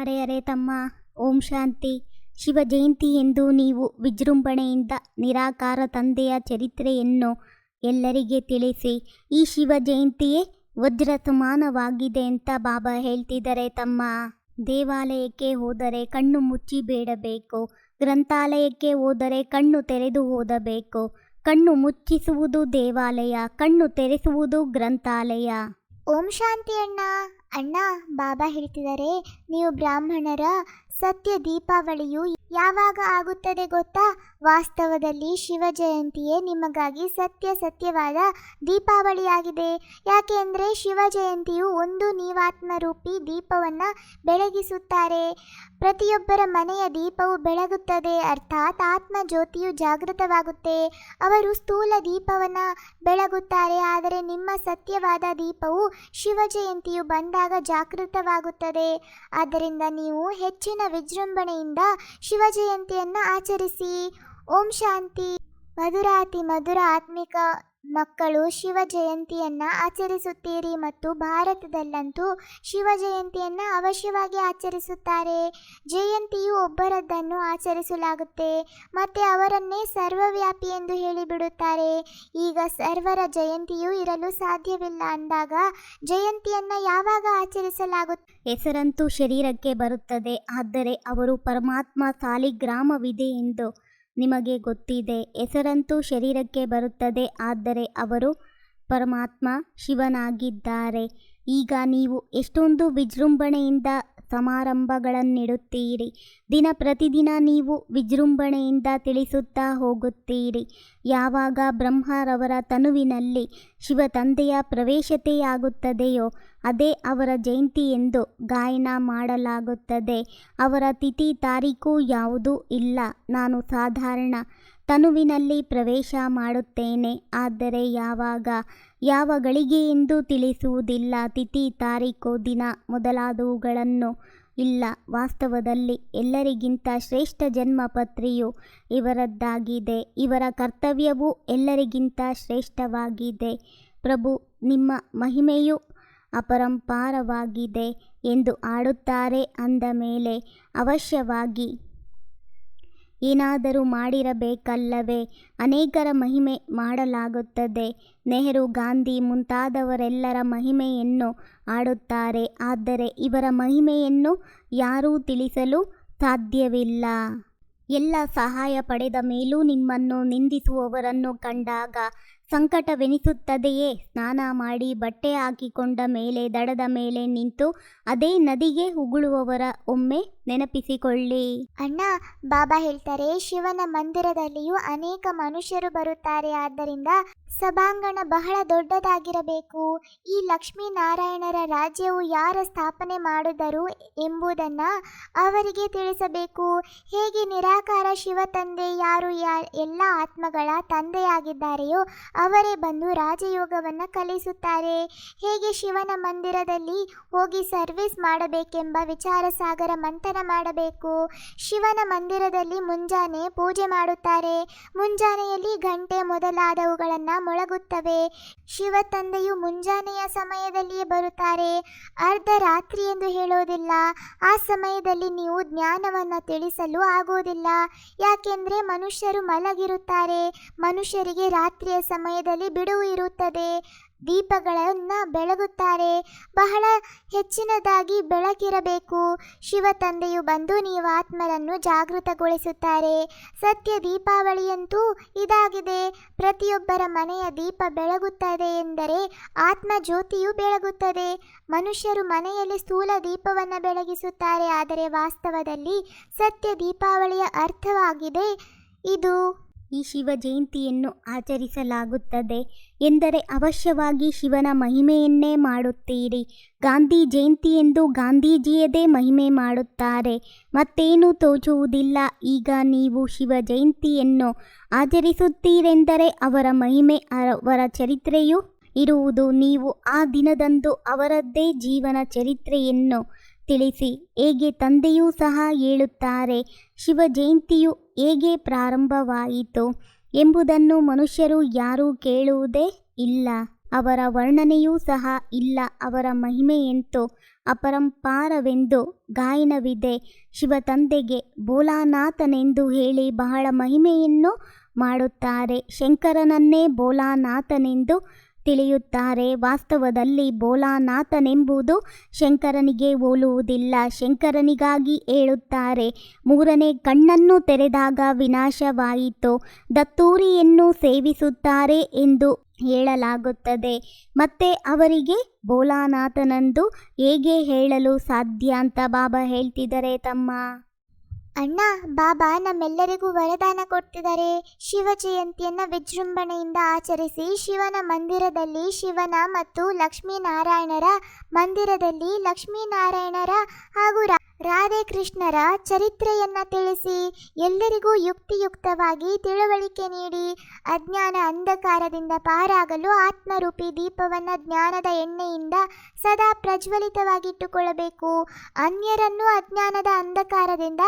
ಅರೆ ಅರೆ ತಮ್ಮ, ಓಂ ಶಾಂತಿ. ಶಿವ ಜಯಂತಿ ಎಂದು ನೀವು ವಿಜೃಂಭಣೆಯಿಂದ ನಿರಾಕಾರ ತಂದೆಯ ಚರಿತ್ರೆಯನ್ನು ಎಲ್ಲರಿಗೆ ತಿಳಿಸಿ, ಈ ಶಿವ ಜಯಂತಿಯೇ ವಜ್ರ ಸಮಾನವಾಗಿದೆ ಅಂತ ಬಾಬಾ ಹೇಳ್ತಿದ್ದಾರೆ ತಮ್ಮ. ದೇವಾಲಯಕ್ಕೆ ಹೋದರೆ ಕಣ್ಣು ಮುಚ್ಚಿ ಬೇಡಬೇಕು. ಗ್ರಂಥಾಲಯಕ್ಕೆ ಹೋದರೆ ಕಣ್ಣು ತೆರೆದು ಓದಬೇಕು. ಕಣ್ಣು ಮುಚ್ಚಿಸುವುದು ದೇವಾಲಯ, ಕಣ್ಣು ತೆರೆಸುವುದು ಗ್ರಂಥಾಲಯ. ಓಂ ಶಾಂತಿ ಅಣ್ಣ. ಅಣ್ಣ, ಬಾಬಾ ಹೇಳ್ತಿದ್ದಾರೆ, ನೀವು ಬ್ರಾಹ್ಮಣರ ಸತ್ಯ ದೀಪಾವಳಿಯು ಯಾವಾಗ ಆಗುತ್ತದೆ ಗೊತ್ತಾ? ವಾಸ್ತವದಲ್ಲಿ ಶಿವ ಜಯಂತಿಯೇ ನಿಮಗಾಗಿ ಸತ್ಯ ಸತ್ಯವಾದ ದೀಪಾವಳಿಯಾಗಿದೆ. ಯಾಕೆ ಅಂದರೆ ಶಿವ ಜಯಂತಿಯು ಒಂದು ನೀವಾತ್ಮರೂಪಿ ದೀಪವನ್ನು ಬೆಳಗಿಸುತ್ತಾರೆ. ಪ್ರತಿಯೊಬ್ಬರ ಮನೆಯ ದೀಪವು ಬೆಳಗುತ್ತದೆ, ಅರ್ಥಾತ್ ಆತ್ಮ ಜ್ಯೋತಿಯು ಜಾಗೃತವಾಗುತ್ತೆ. ಅವರು ಸ್ಥೂಲ ದೀಪವನ್ನು ಬೆಳಗುತ್ತಾರೆ, ಆದರೆ ನಿಮ್ಮ ಸತ್ಯವಾದ ದೀಪವು ಶಿವ ಜಯಂತಿಯು ಬಂದಾಗ ಜಾಗೃತವಾಗುತ್ತದೆ. ಆದ್ದರಿಂದ ನೀವು ಹೆಚ್ಚಿನ ವಿಜೃಂಭಣೆಯಿಂದ ಶಿವ ಜಯಂತಿಯನ್ನು ಆಚರಿಸಿ. ಓಂ ಶಾಂತಿ. ಮಧುರಾತಿ ಮಧುರ ಆತ್ಮಿಕ. ಮಕ್ಕಳು ಶಿವ ಜಯಂತಿಯನ್ನು ಆಚರಿಸುತ್ತೀರಿ ಮತ್ತು ಭಾರತದಲ್ಲಂತೂ ಶಿವ ಜಯಂತಿಯನ್ನು ಅವಶ್ಯವಾಗಿ ಆಚರಿಸುತ್ತಾರೆ. ಜಯಂತಿಯು ಒಬ್ಬರದ್ದನ್ನು ಆಚರಿಸಲಾಗುತ್ತೆ, ಮತ್ತು ಅವರನ್ನೇ ಸರ್ವವ್ಯಾಪಿ ಎಂದು ಹೇಳಿಬಿಡುತ್ತಾರೆ. ಈಗ ಸರ್ವರ ಜಯಂತಿಯೂ ಇರಲು ಸಾಧ್ಯವಿಲ್ಲ ಅಂದಾಗ ಜಯಂತಿಯನ್ನು ಯಾವಾಗ ಆಚರಿಸಲಾಗುತ್ತೆ ಹೆಸರಂತೂ ಶರೀರಕ್ಕೆ ಬರುತ್ತದೆ, ಆದರೆ ಅವರು ಪರಮಾತ್ಮ ಸಾಲಿಗ್ರಾಮವಿದೆ ಎಂದು ನಿಮಗೆ ಗೊತ್ತಿದೆ ಹೆಸರಂತೂ ಶರೀರಕ್ಕೆ ಬರುತ್ತದೆ ಆದರೆ ಅವರು ಪರಮಾತ್ಮ ಶಿವನಾಗಿದ್ದಾರೆ. ಈಗ ನೀವು ಎಷ್ಟೊಂದು ವಿಜೃಂಭಣೆಯಿಂದ ಸಮಾರಂಭಗಳನ್ನಿಡುತ್ತೀರಿ. ದಿನ ಪ್ರತಿದಿನ ನೀವು ವಿಜೃಂಭಣೆಯಿಂದ ತಿಳಿಸುತ್ತಾ ಹೋಗುತ್ತೀರಿ. ಯಾವಾಗ ಬ್ರಹ್ಮರವರ ತನುವಿನಲ್ಲಿ ಶಿವ ತಂದೆಯ ಪ್ರವೇಶತೆಯಾಗುತ್ತದೆಯೋ, ಅದೇ ಅವರ ಜಯಂತಿ ಎಂದು ಗಾಯನ ಮಾಡಲಾಗುತ್ತದೆ. ಅವರ ತಿಥಿ ತಾರೀಕು ಯಾವುದೂ ಇಲ್ಲ. ನಾನು ಸಾಧಾರಣ ತನುವಿನಲ್ಲಿ ಪ್ರವೇಶ ಮಾಡುತ್ತೇನೆ. ಆದರೆ ಯಾವಾಗ, ಯಾವ ಗಳಿಗೆ ಎಂದು ತಿಳಿಸುವುದಿಲ್ಲ. ತಿಥಿ ತಾರೀಖು ದಿನ ಮೊದಲಾದವುಗಳನ್ನು ಇಲ್ಲ. ವಾಸ್ತವದಲ್ಲಿ ಎಲ್ಲರಿಗಿಂತ ಶ್ರೇಷ್ಠ ಜನ್ಮಪತ್ರಿಯು ಇವರದ್ದಾಗಿದೆ. ಇವರ ಕರ್ತವ್ಯವೂ ಎಲ್ಲರಿಗಿಂತ ಶ್ರೇಷ್ಠವಾಗಿದೆ. ಪ್ರಭು, ನಿಮ್ಮ ಮಹಿಮೆಯು ಅಪರಂಪಾರವಾಗಿದೆ ಎಂದು ಆಡುತ್ತಾರೆ ಅಂದ ಮೇಲೆ ಅವಶ್ಯವಾಗಿ ಏನಾದರೂ ಮಾಡಿರಬೇಕಲ್ಲವೇ? ಅನೇಕರ ಮಹಿಮೆ ಮಾಡಲಾಗುತ್ತದೆ. ನೆಹರು, ಗಾಂಧಿ ಮುಂತಾದವರೆಲ್ಲರ ಮಹಿಮೆಯನ್ನು ಆಡುತ್ತಾರೆ. ಆದರೆ ಇವರ ಮಹಿಮೆಯನ್ನು ಯಾರೂ ತಿಳಿಸಲು ಸಾಧ್ಯವಿಲ್ಲ. ಎಲ್ಲ ಸಹಾಯ ಪಡೆದ ಮೇಲೂ ನಿಮ್ಮನ್ನು ನಿಂದಿಸುವವರನ್ನು ಕಂಡಾಗ ಸಂಕಟವೆನಿಸುತ್ತದೆಯೇ? ಸ್ನಾನ ಮಾಡಿ ಬಟ್ಟೆ ಹಾಕಿಕೊಂಡ ಮೇಲೆ ದಡದ ಮೇಲೆ ನಿಂತು ಅದೇ ನದಿಗೆ ಉಗುಳುವವರ ಒಮ್ಮೆ ನೆನಪಿಸಿಕೊಳ್ಳಿ. ಅಣ್ಣ, ಬಾಬಾ ಹೇಳ್ತಾರೆ, ಶಿವನ ಮಂದಿರದಲ್ಲಿಯೂ ಅನೇಕ ಮನುಷ್ಯರು ಬರುತ್ತಾರೆ. ಆದ್ದರಿಂದ ಸಭಾಂಗಣ ಬಹಳ ದೊಡ್ಡದಾಗಿರಬೇಕು. ಈ ಲಕ್ಷ್ಮೀನಾರಾಯಣರ ರಾಜ್ಯವು ಯಾರ ಸ್ಥಾಪನೆ ಮಾಡಿದರು ಎಂಬುದನ್ನ ಅವರಿಗೆ ತಿಳಿಸಬೇಕು. ಹೇಗೆ ನಿರಾಕಾರ ಶಿವ ತಂದೆ ಯಾರು ಯಾ, ಎಲ್ಲ ಆತ್ಮಗಳ ತಂದೆಯಾಗಿದ್ದಾರೆಯೋ ಅವರೇ ಬಂದು ರಾಜಯೋಗವನ್ನು ಕಲಿಸುತ್ತಾರೆ. ಹೇಗೆ ಶಿವನ ಮಂದಿರದಲ್ಲಿ ಹೋಗಿ ಸರ್ವಿಸ್ ಮಾಡಬೇಕೆಂಬ ವಿಚಾರ ಸಾಗರ ಮಂಥನ ಮಾಡಬೇಕು. ಶಿವನ ಮಂದಿರದಲ್ಲಿ ಮುಂಜಾನೆ ಪೂಜೆ ಮಾಡುತ್ತಾರೆ. ಮುಂಜಾನೆಯಲ್ಲಿ ಗಂಟೆ ಮೊದಲಾದವುಗಳನ್ನು ಮೊಳಗುತ್ತವೆ. ಶಿವ ತಂದೆಯು ಮುಂಜಾನೆಯ ಸಮಯದಲ್ಲಿಯೇ ಬರುತ್ತಾರೆ. ಅರ್ಧ ರಾತ್ರಿ ಎಂದು ಹೇಳೋದಿಲ್ಲ. ಆ ಸಮಯದಲ್ಲಿ ನೀವು ಜ್ಞಾನವನ್ನು ತಿಳಿಸಲು ಆಗುವುದಿಲ್ಲ. ಯಾಕೆಂದರೆ ಮನುಷ್ಯರು ಮಲಗಿರುತ್ತಾರೆ. ಮನುಷ್ಯರಿಗೆ ರಾತ್ರಿಯ ಸಮಯದಲ್ಲಿ ಬಿಡುವು ಇರುತ್ತದೆ. ದೀಪಗಳನ್ನು ಬೆಳಗುತ್ತಾರೆ. ಬಹಳ ಹೆಚ್ಚಿನದಾಗಿ ಬೆಳಕಿರಬೇಕು. ಶಿವ ತಂದೆಯು ಬಂದು ನೀವು ಆತ್ಮರನ್ನು ಜಾಗೃತಗೊಳಿಸುತ್ತಾರೆ. ಸತ್ಯ ದೀಪಾವಳಿಯಂತೂ ಇದಾಗಿದೆ. ಪ್ರತಿಯೊಬ್ಬರ ಮನೆಯ ದೀಪ ಬೆಳಗುತ್ತದೆ ಎಂದರೆ ಆತ್ಮ ಜ್ಯೋತಿಯು ಬೆಳಗುತ್ತದೆ. ಮನುಷ್ಯರು ಮನೆಯಲ್ಲಿ ಸ್ಥೂಲ ದೀಪವನ್ನು ಬೆಳಗಿಸುತ್ತಾರೆ. ಆದರೆ ವಾಸ್ತವದಲ್ಲಿ ಸತ್ಯ ದೀಪಾವಳಿಯ ಅರ್ಥವಾಗಿದೆ. ಇದು ಈ ಶಿವ ಜಯಂತಿಯನ್ನು ಆಚರಿಸಲಾಗುತ್ತದೆ ಎಂದರೆ ಅವಶ್ಯವಾಗಿ ಶಿವನ ಮಹಿಮೆಯನ್ನೇ ಮಾಡುತ್ತೀರಿ. ಗಾಂಧಿ ಜಯಂತಿ ಎಂದು ಗಾಂಧೀಜಿಯದೇ ಮಹಿಮೆ ಮಾಡುತ್ತಾರೆ. ಮತ್ತೇನೂ ತೋಚುವುದಿಲ್ಲ. ಈಗ ನೀವು ಶಿವ ಜಯಂತಿಯನ್ನು ಆಚರಿಸುತ್ತೀರೆಂದರೆ ಅವರ ಮಹಿಮೆ, ಅವರ ಚರಿತ್ರೆಯು ಇರುವುದು. ನೀವು ಆ ದಿನದಂದು ಅವರದ್ದೇ ಜೀವನ ಚರಿತ್ರೆಯನ್ನು ತಿಳಿಸಿ. ಹೇಗೆ ತಂದೆಯೂ ಸಹ ಹೇಳುತ್ತಾರೆ, ಶಿವ ಜಯಂತಿಯು ಹೇಗೆ ಪ್ರಾರಂಭವಾಯಿತು ಎಂಬುದನ್ನು ಮನುಷ್ಯರು ಯಾರೂ ಕೇಳುವುದೇ ಇಲ್ಲ. ಅವರ ವರ್ಣನೆಯೂ ಸಹ ಇಲ್ಲ. ಅವರ ಮಹಿಮೆಯಂತೂ ಅಪರಂಪಾರವೆಂದು ಗಾಯನವಿದೆ. ಶಿವತಂದೆಗೆ ಬೋಲಾನಾಥನೆಂದು ಹೇಳಿ ಬಹಳ ಮಹಿಮೆಯನ್ನು ಮಾಡುತ್ತಾರೆ. ಶಂಕರನನ್ನೇ ಬೋಲಾನಾಥನೆಂದು ತಿಳಿಯುತ್ತಾರೆ. ವಾಸ್ತವದಲ್ಲಿ ಬೋಲಾನಾಥನೆಂಬುದು ಶಂಕರನಿಗೆ ಹೋಲುವುದಿಲ್ಲ. ಶಂಕರನಿಗಾಗಿ ಹೇಳುತ್ತಾರೆ, ಮೂರನೇ ಕಣ್ಣನ್ನು ತೆರೆದಾಗ ವಿನಾಶವಾಯಿತು. ದತ್ತೂರಿಯನ್ನು ಸೇವಿಸುತ್ತಾರೆ ಎಂದು ಹೇಳಲಾಗುತ್ತದೆ. ಮತ್ತೆ ಅವರಿಗೆ ಬೋಲಾನಾಥನಂದು ಹೇಗೆ ಹೇಳಲು ಸಾಧ್ಯ ಅಂತ ಬಾಬಾ ಹೇಳ್ತಿದ್ದಾರೆ ತಮ್ಮ ಅಣ್ಣ, ಬಾಬಾ ನಮ್ಮೆಲ್ಲರಿಗೂ ವರದಾನ ಕೊಡ್ತಿದ್ದಾರೆ ಶಿವ ಜಯಂತಿಯನ್ನ ವಿಜೃಂಭಣೆಯಿಂದ ಆಚರಿಸಿ ಶಿವನ ಮಂದಿರದಲ್ಲಿ ಶಿವನ ಮತ್ತು ಲಕ್ಷ್ಮೀನಾರಾಯಣರ ಮಂದಿರದಲ್ಲಿ ಲಕ್ಷ್ಮೀನಾರಾಯಣರ ಹಾಗೂ ರಾ- ರಾಧೆ ಕೃಷ್ಣರ ಚರಿತ್ರೆಯನ್ನ ತಿಳಿಸಿ ಎಲ್ಲರಿಗೂ ಯುಕ್ತಿಯುಕ್ತವಾಗಿ ತಿಳುವಳಿಕೆ ನೀಡಿ ಅಜ್ಞಾನ ಅಂಧಕಾರದಿಂದ ಪಾರಾಗಲು ಆತ್ಮರೂಪಿ ದೀಪವನ್ನ ಜ್ಞಾನದ ಎಣ್ಣೆಯಿಂದ ಸದಾ ಪ್ರಜ್ವಲಿತವಾಗಿಟ್ಟುಕೊಳ್ಳಬೇಕು. ಅನ್ಯರನ್ನು ಅಜ್ಞಾನದ ಅಂಧಕಾರದಿಂದ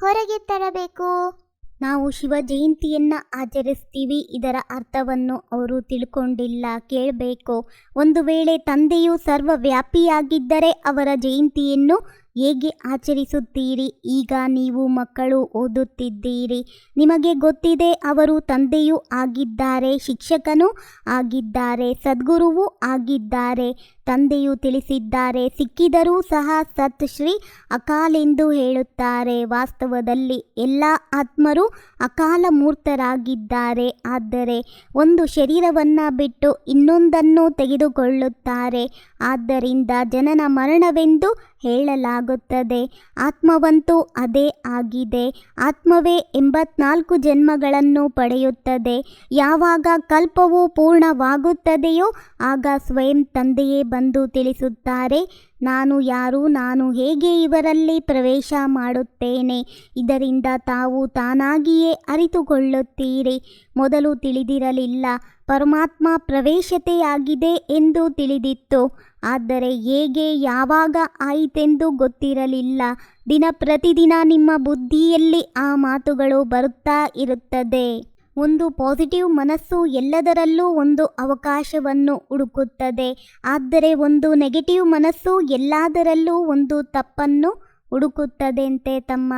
ಹೊರಗೆ ತರಬೇಕು. ನಾವು ಶಿವ ಜಯಂತಿಯನ್ನು ಆಚರಿಸ್ತೀವಿ. ಇದರ ಅರ್ಥವನ್ನು ಅವರು ತಿಳ್ಕೊಂಡಿಲ್ಲ. ಕೇಳಬೇಕು. ಒಂದು ವೇಳೆ ತಂದೆಯು ಸರ್ವವ್ಯಾಪಿಯಾಗಿದ್ದರೆ ಅವರ ಜಯಂತಿಯನ್ನು ಹೇಗೆ ಆಚರಿಸುತ್ತೀರಿ? ಈಗ ನೀವು ಮಕ್ಕಳು ಓದುತ್ತಿದ್ದೀರಿ. ನಿಮಗೆ ಗೊತ್ತಿದೆ, ಅವರು ತಂದೆಯೂ ಆಗಿದ್ದಾರೆ, ಶಿಕ್ಷಕನೂ ಆಗಿದ್ದಾರೆ, ಸದ್ಗುರುವೂ ಆಗಿದ್ದಾರೆ. ತಂದೆಯು ತಿಳಿಸಿದ್ದಾರೆ, ಸಿಕ್ಕಿದರೂ ಸಹ ಸತ್ ಶ್ರೀ ಅಕಾಲೆಂದು ಹೇಳುತ್ತಾರೆ. ವಾಸ್ತವದಲ್ಲಿ ಎಲ್ಲ ಆತ್ಮರು ಅಕಾಲ ಮೂರ್ತರಾಗಿದ್ದಾರೆ ಆದರೆ ಒಂದು ಶರೀರವನ್ನು ಬಿಟ್ಟು ಇನ್ನೊಂದನ್ನು ತೆಗೆದುಕೊಳ್ಳುತ್ತಾರೆ. ಆದ್ದರಿಂದ ಜನನ ಮರಣವೆಂದು ಹೇಳಲಾಗುತ್ತದೆ. ಆತ್ಮವಂತೂ ಅದೇ ಆಗಿದೆ. ಆತ್ಮವೇ ಎಂಬತ್ನಾಲ್ಕು ಜನ್ಮಗಳನ್ನು ಪಡೆಯುತ್ತದೆ. ಯಾವಾಗ ಕಲ್ಪವು ಪೂರ್ಣವಾಗುತ್ತದೆಯೋ ಆಗ ಸ್ವಯಂ ತಂದೆಯೇ ಬಂದು ತಿಳಿಸುತ್ತಾರೆ, ನಾನು ಯಾರು, ನಾನು ಹೇಗೆ ಇವರಲ್ಲಿ ಪ್ರವೇಶ ಮಾಡುತ್ತೇನೆ? ಇದರಿಂದ ತಾವು ತಾನಾಗಿಯೇ ಅರಿತುಕೊಳ್ಳುತ್ತೀರಿ. ಮೊದಲು ತಿಳಿದಿರಲಿಲ್ಲ, ಪರಮಾತ್ಮ ಪ್ರವೇಶತೆಯಾಗಿದೆ ಎಂದು ತಿಳಿದಿತ್ತು. ಆದರೆ ಹೇಗೆ, ಯಾವಾಗ ಆಯಿತೆಂದು ಗೊತ್ತಿರಲಿಲ್ಲ. ದಿನ ಪ್ರತಿದಿನ ನಿಮ್ಮ ಬುದ್ಧಿಯಲ್ಲಿ ಆ ಮಾತುಗಳು ಬರುತ್ತಾ ಇರುತ್ತದೆ. ಒಂದು ಪಾಸಿಟಿವ್ ಮನಸ್ಸು ಎಲ್ಲದರಲ್ಲೂ ಒಂದು ಅವಕಾಶವನ್ನು ಹುಡುಕುತ್ತದೆ. ಆದರೆ ಒಂದು ನೆಗೆಟಿವ್ ಮನಸ್ಸು ಎಲ್ಲದರಲ್ಲೂ ಒಂದು ತಪ್ಪನ್ನು ಹುಡುಕುತ್ತದೆಂತೆ ತಮ್ಮ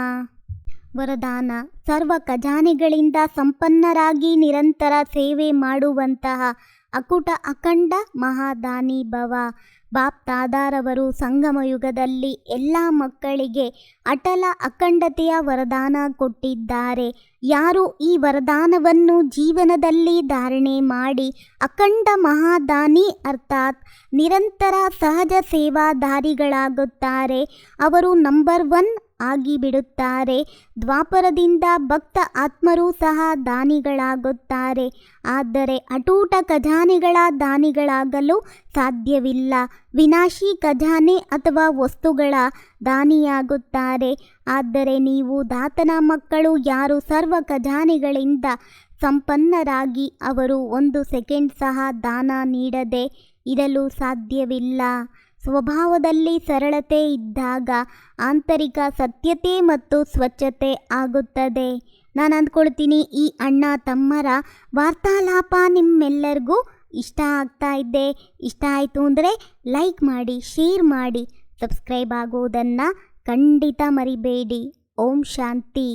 ವರದಾನ. ಸರ್ವ ಖಜಾನೆಗಳಿಂದ ಸಂಪನ್ನರಾಗಿ ನಿರಂತರ ಸೇವೆ ಮಾಡುವಂತಹ ಅಕುಟ ಅಖಂಡ ಮಹಾದಾನಿ ಭವ ಬಾಪ್ ಸಂಗಮಯುಗದಲ್ಲಿ ಸಂಗಮ ಯುಗದಲ್ಲಿ ಎಲ್ಲ ಮಕ್ಕಳಿಗೆ ಅಟಲ ಅಖಂಡತೆಯ ವರದಾನ ಕೊಟ್ಟಿದ್ದಾರೆ. ಯಾರು ಈ ವರದಾನವನ್ನು ಜೀವನದಲ್ಲಿ ಧಾರಣೆ ಮಾಡಿ ಅಖಂಡ ಮಹಾದಾನಿ ಅರ್ಥಾತ್ ನಿರಂತರ ಸಹಜ ಸೇವಾದಾರಿಗಳಾಗುತ್ತಾರೆ. ಅವರು ನಂಬರ್ ಒನ್ ಆಗಿಬಿಡುತ್ತಾರೆ. ದ್ವಾಪರದಿಂದ ಭಕ್ತ ಆತ್ಮರೂ ಸಹ ದಾನಿಗಳಾಗುತ್ತಾರೆ. ಆದರೆ ಅಟೂಟ ಖಜಾನೆಗಳ ದಾನಿಗಳಾಗಲು ಸಾಧ್ಯವಿಲ್ಲ. ವಿನಾಶಿ ಖಜಾನೆ ಅಥವಾ ವಸ್ತುಗಳ ದಾನಿಯಾಗುತ್ತಾರೆ. ಆದರೆ ನೀವು ದಾತನ ಮಕ್ಕಳು ಯಾರು ಸರ್ವ ಖಜಾನೆಗಳಿಂದ ಸಂಪನ್ನರಾಗಿ ಅವರು ಒಂದು ಸೆಕೆಂಡ್ ಸಹ ದಾನ ನೀಡದೆ ಇರಲು ಸಾಧ್ಯವಿಲ್ಲ. ಸ್ವಭಾವದಲ್ಲಿ ಸರಳತೆ ಇದ್ದಾಗ ಆಂತರಿಕ ಸತ್ಯತೆ ಮತ್ತು ಸ್ವಚ್ಛತೆ ಆಗುತ್ತದೆ. ನಾನು ಅಂದ್ಕೊಳ್ತೀನಿ, ಈ ಅಣ್ಣ ತಮ್ಮರ ವಾರ್ತಾಲಾಪ ನಿಮ್ಮೆಲ್ಲರಿಗೂ ಇಷ್ಟ ಆಗ್ತಾ ಇದ್ದೆ ಇಷ್ಟ ಆಯಿತು ಅಂದರೆ ಲೈಕ್ ಮಾಡಿ, ಶೇರ್ ಮಾಡಿ, ಸಬ್ಸ್ಕ್ರೈಬ್ ಆಗುವುದನ್ನು ಖಂಡಿತ ಮರಿಬೇಡಿ. ಓಂ ಶಾಂತಿ.